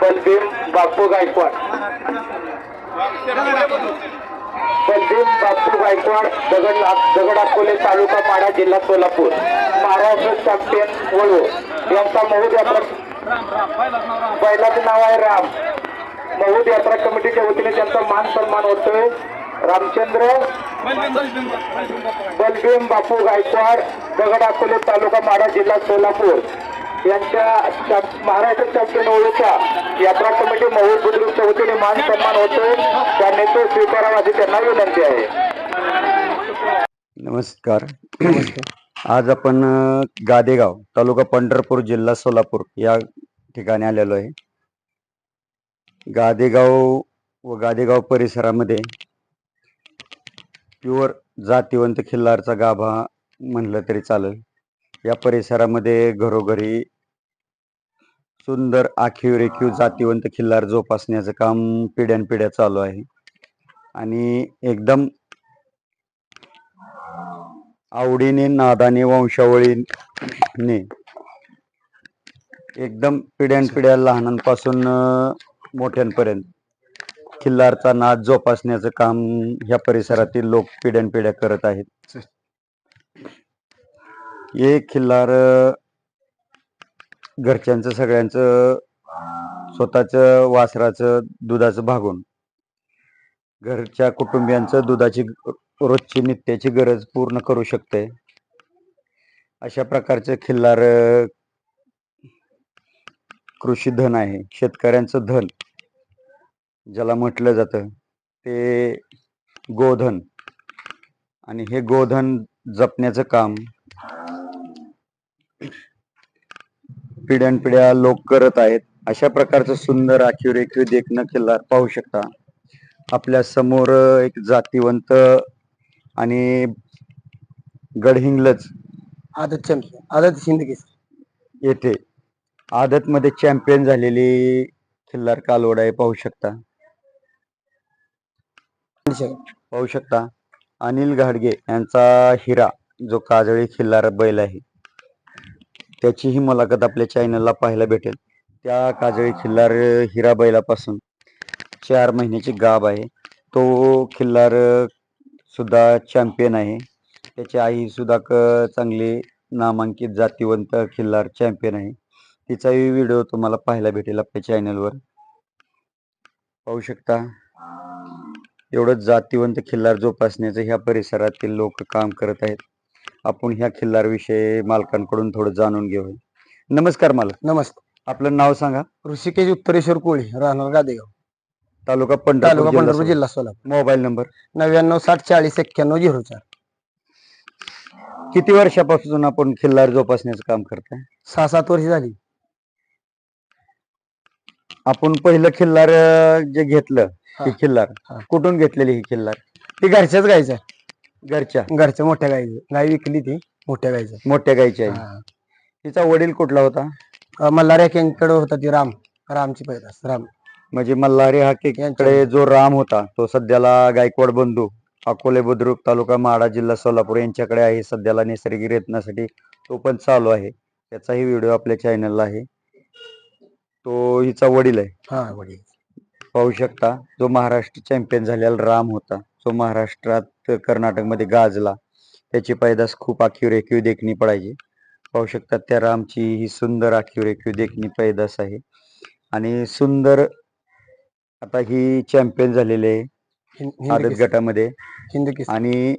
बलबीम बापू गायकवाड. बलबीम बापू गायकवाड. दगड दगड अकोले तालुका माडा जिल्हा सोलापूर. महाराष्ट्र चॅम्पियन वळू यांचा महूद यात्रा बैलाचं नाव आहे राम. महूद यात्रा कमिटीच्या वतीने त्यांचा मान सन्मान होतोय. रामचंद्र बलभीम बापू गायकवाड दगड अकोले तालुका माडा जिल्हा सोलापूर. यांच्या महाराष्ट्र चॅम्पियन ओळूच्या यात्रा कमिटी महूद बुद्रुकच्या वतीने मान सन्मान होतोय. त्यांनी तो स्वीकारावा अशी त्यांना विनंती आहे. नमस्कार. आज आपण गादेगाव तालुका पंढरपूर जिल्हा सोलापूर या ठिकाणी आलेलो आहे. गादेगाव व गादेगाव परिसरामध्ये प्युअर जातीवंत खिल्लारचा गाभा म्हणलं तरी चालेल. या परिसरामध्ये घरोघरी सुंदर आखीव रेखीव जातीवंत खिल्लार जोपासण्याचं काम पिढ्यानपिढ्या चालू आहे. आणि एकदम आवडीने नादाने वंशावळीने. एकदम पिढ्यानपिढ्या लहानांपासून मोठ्यांपर्यंत. खिल्लारचा नाद जोपासण्याचं काम ह्या परिसरातील लोक पिढ्यानपिढ्या करत आहेत. हे खिल्लार घरच्यांचं सगळ्यांचं स्वतःचं वासराचं दुधाचं भागून घरच्या कुटुंबियांचं दुधाची रोजची नित्याची गरज पूर्ण करू शकते. अशा प्रकारचे खिल्लार कृषी धन आहे. शेतकऱ्यांचं धन ज्याला म्हटलं जातं ते गोधन. आणि हे गोधन जपण्याचं काम पिढ्यानपिढ्या लोक करत आहेत. अशा प्रकारचं सुंदर आखीव रेखीव देखणं खिल्लार पाहू शकता. आपल्यासमोर एक जातीवंत आणि गडहिंग्लज. आदत चॅम्पियन आदत हिंद येथे आदत मध्ये चॅम्पियन झालेली खिल्लार कालवड आहे पाहू शकता. पाहू शकता. अनिल घाडगे यांचा हिरा जो काजळी खिल्लार बैल आहे. त्याचीही मुलाखत आपल्या चॅनलला पाहायला भेटेल. त्या काजळी खिल्लार हिरा बैलापासून. चार महिन्याची गाब आहे. तो खिल्लार सुद्धा चॅम्पियन आहे. त्याची आई सुद्धा क चांगली नामांकित जातीवंत खिल्लार चॅम्पियन आहे. तिचाही व्हिडिओ तुम्हाला पाहायला भेटेल आपल्या चॅनलवर पाहू शकता. एवढं जातीवंत खिल्लार जोपासण्याचं ह्या परिसरातील लोक काम करत आहेत. आपण ह्या खिल्लार विषयी मालकांकडून थोडं जाणून घेऊ नमस्कार मालक. नमस्ते. आपलं नाव सांगा. ऋषिकेश उत्तरेश्वर कोळी राहणार गादेगाव. तालुका तालुका पंढरपूर पंढरपूर जिल्हा सोलापूर. Mobile number? नव्याण्णव साठ चाळीस एक्क्याण्णव झिरो चार. किती वर्षापासून आपण खिल्लार जोपासण्याचं काम करताय? सहा सात वर्ष झाली. आपण पहिलं खिल्लार अं, जे घेतलं ही. हा. खिल्लार हा. कुठून घेतलेली ही खिल्लार? ती घरच्याच गायचं घरच्या? घरच्या मोठ्या गायचं गाय विकली ती मोठ्या गायचं मोठ्या गायची आहे. तिचा वडील कुठला होता? मल्हार होता ती राम रामची पैदास राम. म्हणजे मल्हारी हा कडे जो राम होता तो सध्याला गायकवाड बंधू अकोले बुद्रुक तालुका माडा जिल्हा सोलापूर यांच्याकडे आहे सध्याला नैसर्गिक रेतनासाठी तो पण चालू आहे. त्याचाही व्हिडिओ आपल्या चॅनलला आहे. तो हिचा वडील आहे. हा वडील. पाहू शकता जो महाराष्ट्र चॅम्पियन झालेला राम होता जो महाराष्ट्रात कर्नाटकमध्ये गाजला. त्याची पैदास खूप आखीव रेखीव देखणी पडायची. पाहू शकता त्या रामची ही सुंदर आखीव रेखीव देखणी पैदास आहे. आणि सुंदर आता ही चॅम्पियन झालेली आहे हिंद आदत केसरी. गटामध्ये हिंद केसरी. आणि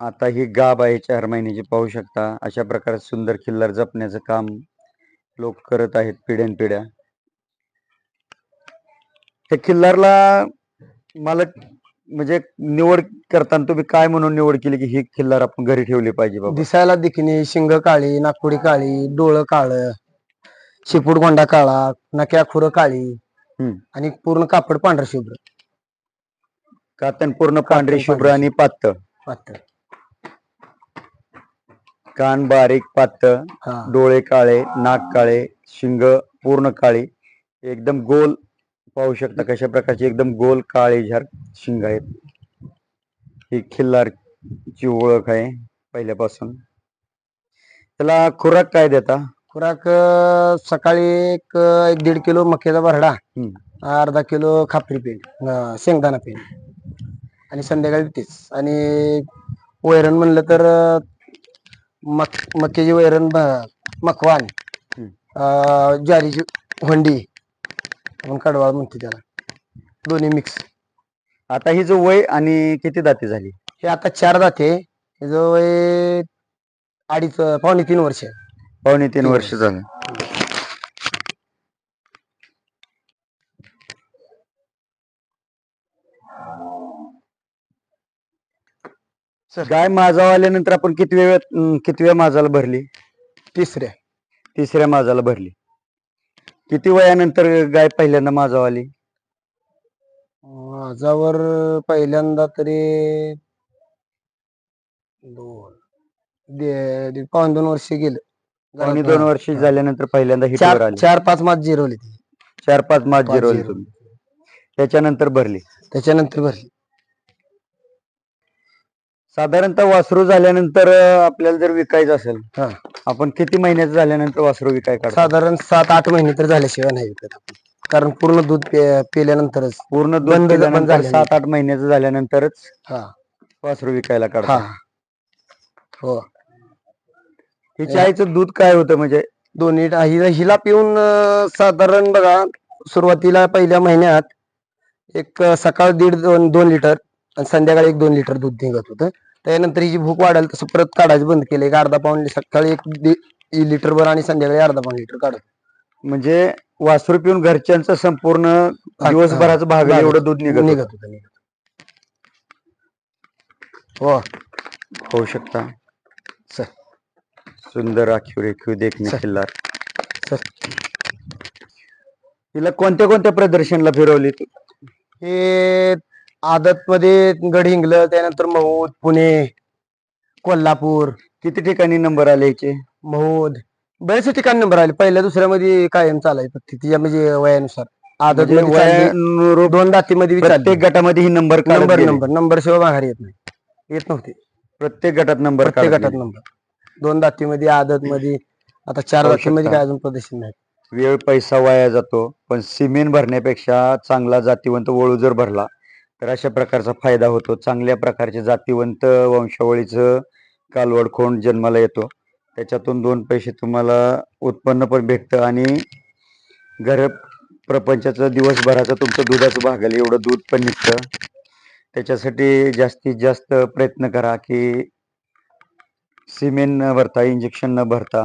आता ही गाब आहे चार महिन्याची पाहू शकता अशा प्रकारे सुंदर खिल्लार जपण्याचं काम लोक करत आहेत पिढ्यानपिढ्या त्या खिल्लारला मला म्हणजे निवड करताना तुम्ही काय म्हणून निवड केली की ही खिल्लार आपण घरी ठेवली पाहिजे बाबा दिसायला दिखणी शिंग काळी नागपुडी काळी डोळं काळ शिपूड गोंडा काळा नक्या खुरं काळी. आणि पूर्ण कापड पांढर शुभ्र. कातन पूर्ण पांढरी शुभ्र. आणि पातळ पातळ कान बारीक पातळ हा. डोळे काळे नाक काळे शिंग पूर्ण काळी. एकदम गोल पाहू शकता कशा प्रकारची एकदम गोल काळे झार शिंग आहेत. ही खिल्लारची ओळख आहे पहिल्यापासून. त्याला खुराक काय देता? खुराक अं, सकाळी एक अं, एक दीड किलो मक्याचा भरडा हम्म. अर्धा किलो खापरी पेंड अं, शेंगदाणा पेंड आणि संध्याकाळी तेच आणि वैरण म्हणलं तर अं, मक मक्याची वैरण ब- मकवान हम्म. अं, ज्वारीची होंडी आपण कडवाळ म्हणतो त्याला दोन्ही मिक्स आता ही जो वय आणि किती दाती झाली हे आता चार जाते हे जो वय अडीच पावणे तीन वर्ष आहे. पावणे तीन तीन वर्ष झालं. गाय माझा आल्यानंतर आपण किती वेळ किती वेळ माझाला भरली? तिसऱ्या. तिसऱ्या माझाला भरली. किती वयानंतर गाय पहिल्यांदा माझा आली? माझावर पहिल्यांदा तरी दोन दे- पावणे दोन वर्ष गेलं. पावणे दोन वर्ष हा. झाल्यानंतर पहिल्यांदा हिटवर चार आली. चार पाच मास जिरवली ती. चार पाच मास पाच जिरवली जिरवली. तुम्ही. त्याच्यानंतर भरली. त्याच्यानंतर भरली. साधारणतः वासरू झाल्यानंतर अं, आपल्याला जर विकायचं असेल हा. आपण किती महिन्याचं झाल्यानंतर वासरू विकाय काढतो? साधारण सात आठ महिने तर झाल्याशिवाय नाही विकत आपण. कारण पूर्ण दूध पे- पिल्यानंतरच पूर्ण दूध बंद- झाल्यानंतर. सात आठ महिन्याचं झाल्यानंतरच हा. वासरू विकायला हा. काढतो हो. हिच्या आईचं दूध काय होतं म्हणजे? दोन्ही हिला हिला पिऊन अं, साधारण बघा सुरुवातीला पहिल्या महिन्यात एक अं, सकाळ दीड दोन दोन लिटर आणि संध्याकाळी एक दोन लिटर दूध निघत होतं. त्यानंतर हिची भूक वाढेल तसं परत काढायचं बंद केलं. एक अर्धा पाऊन सकाळी एक लिटर भर आणि संध्याकाळी अर्धा पाऊन लिटर काढत म्हणजे वासरू पिऊन घरच्यांचं संपूर्ण दिवसभराचं भाग. एवढं दूध निघत निघत होतं. होतं. निघत हो होऊ शकता. सर सुंदर राखीव रेखीव देखणे सर तिला कोणत्या कोणत्या प्रदर्शनला फिरवली तू? हे आदत मध्ये गडहिंगलं त्यानंतर महूद पुणे कोल्हापूर. किती ठिकाणी नंबर आले हिचे महूद बरेचसे ठिकाणी नंबर आले. पहिल्या दुसऱ्यामध्ये कायम चालायचं तिच्या म्हणजे वयानुसार. आदत म्हणजे दोन दातीमध्ये बी प्रत्येक. गटामध्ये ही नंबर नंबर. नंबर नंबर शिवाय माघारी येत नाही. येत नव्हते. प्रत्येक गटात नंबर प्रत्येक गटात. नंबर दोन दातीमध्ये आदत मध्ये आता चार होऊ दातीमध्ये शकता. काय अजून प्रदर्शन नाही. वेळ पैसा वाया जातो पण सिमेंट भरण्यापेक्षा चांगला जातीवंत वळू जर भरला तर अशा प्रकारचा फायदा होतो. चांगल्या प्रकारचे जातीवंत वंशावळीचं कालवड खोंड जन्माला येतो. त्याच्यातून दोन पैसे तुम्हाला उत्पन्न पण भेटतं आणि घर प्रपंचाचं दिवसभराचं तुमचं दुधाचं भागेल एवढं दूध पण निघतं. त्याच्यासाठी जास्तीत जास्त प्रयत्न करा की सिमेंट न भरता इंजेक्शन न भरता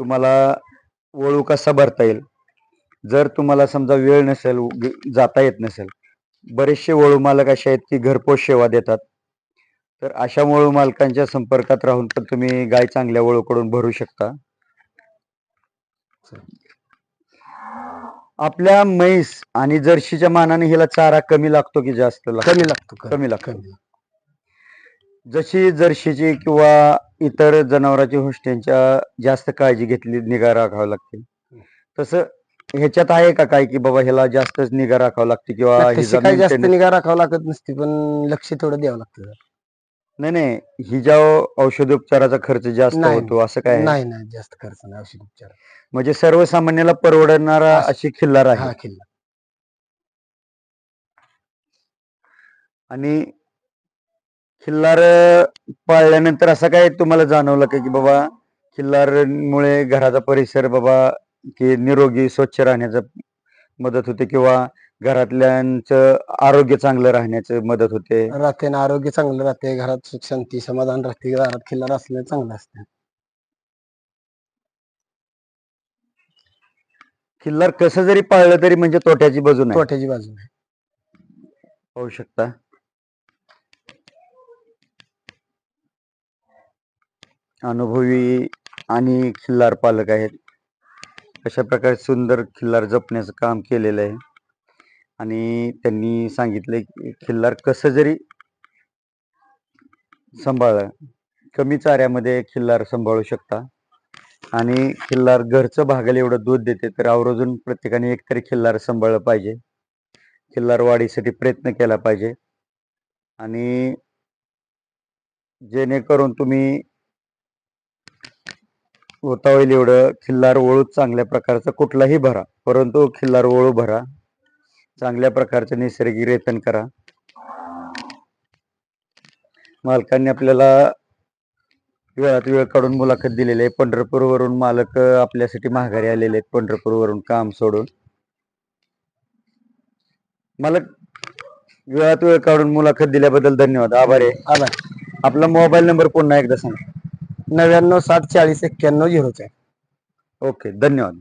तुम्हाला वळू कसा भरता येईल? जर तुम्हाला समजा वेळ नसेल जाता येत नसेल बरेचसे वळू मालक असे आहेत की घरपोच सेवा देतात. तर अशा वळू मालकांच्या संपर्कात राहून पण तुम्ही गाय चांगल्या वळूकडून भरू शकता. आपल्या म्हैस आणि जर्शीच्या मानाने हिला चारा कमी लागतो की जास्त लागतो? कमी लागतो कमी लागतो. जशी जर्शीची किंवा इतर जनावरांची होस्टेंच्या जास्त काळजी घेतली निगा राखावी लागते तसं ह्याच्यात आहे का काय की बाबा ह्याला जास्तच निगा राखावं लागते किंवा हिचा काही जास्त maintenance- निगा राखावं लागत नसते पण लक्ष थोडं द्यावं लागतं नाही नाही हि ज्या औषधोपचाराचा खर्च जास्त नाही, होतो असं काय आहे? नाही नाही जास्त खर्च नाही औषध उपचार म्हणजे सर्वसामान्याला परवडणारा. अशी खिल्लार आहे हा किल्ला आणि खिल्लार पाळल्यानंतर असं काय तुम्हाला जाणवलं का की बाबा खिल्लारमुळे घराचा परिसर बाबा की निरोगी स्वच्छ राहण्याचं मदत होते किंवा घरातल्यांचं आरोग्य चांगलं राहण्याचं मदत होते? राहते ना आरोग्य चांगलं राहते घरात सुख शांती समाधान राहते घरात खिल्लार असलं चांगलं असतं. खिल्लार कसं जरी पाळलं तरी म्हणजे तोट्याची बाजू नाही. तोट्याची बाजू नाही. पाहू शकता. अनुभवी आणि खिल्लार पालक आहेत. अशा प्रकारे सुंदर खिल्लार जपण्याचं काम केलेलं आहे. आणि त्यांनी सांगितलं की खिल्लार कसं जरी सांभाळलं कमी चाऱ्यामध्ये खिल्लार सांभाळू शकता. आणि खिल्लार घरचं भागाला एवढं दूध देते तर आवर्जून प्रत्येकाने एकतरी खिल्लार सांभाळलं पाहिजे. खिल्लार वाढीसाठी प्रयत्न केला पाहिजे. आणि जेणेकरून तुम्ही होता होईल एवढं खिल्लार वळू चांगल्या प्रकारचा कुठलाही भरा परंतु खिल्लार वळू भरा. चांगल्या प्रकारचे नैसर्गिक रेतन करा. मालकांनी आपल्याला वेळात वेळ काढून मुलाखत दिलेली आहे. पंढरपूरवरून मालक आपल्यासाठी माघारी आलेले आहेत. पंढरपूरवरून काम सोडून. मालक वेळात वेळ काढून मुलाखत दिल्याबद्दल धन्यवाद. आभार आहे. आभार. आपला मोबाईल नंबर पुन्हा एकदा सांगा. नव्याण्णव साठ चाळीस एक्क्याण्णव झिरो चार. ओके धन्यवाद.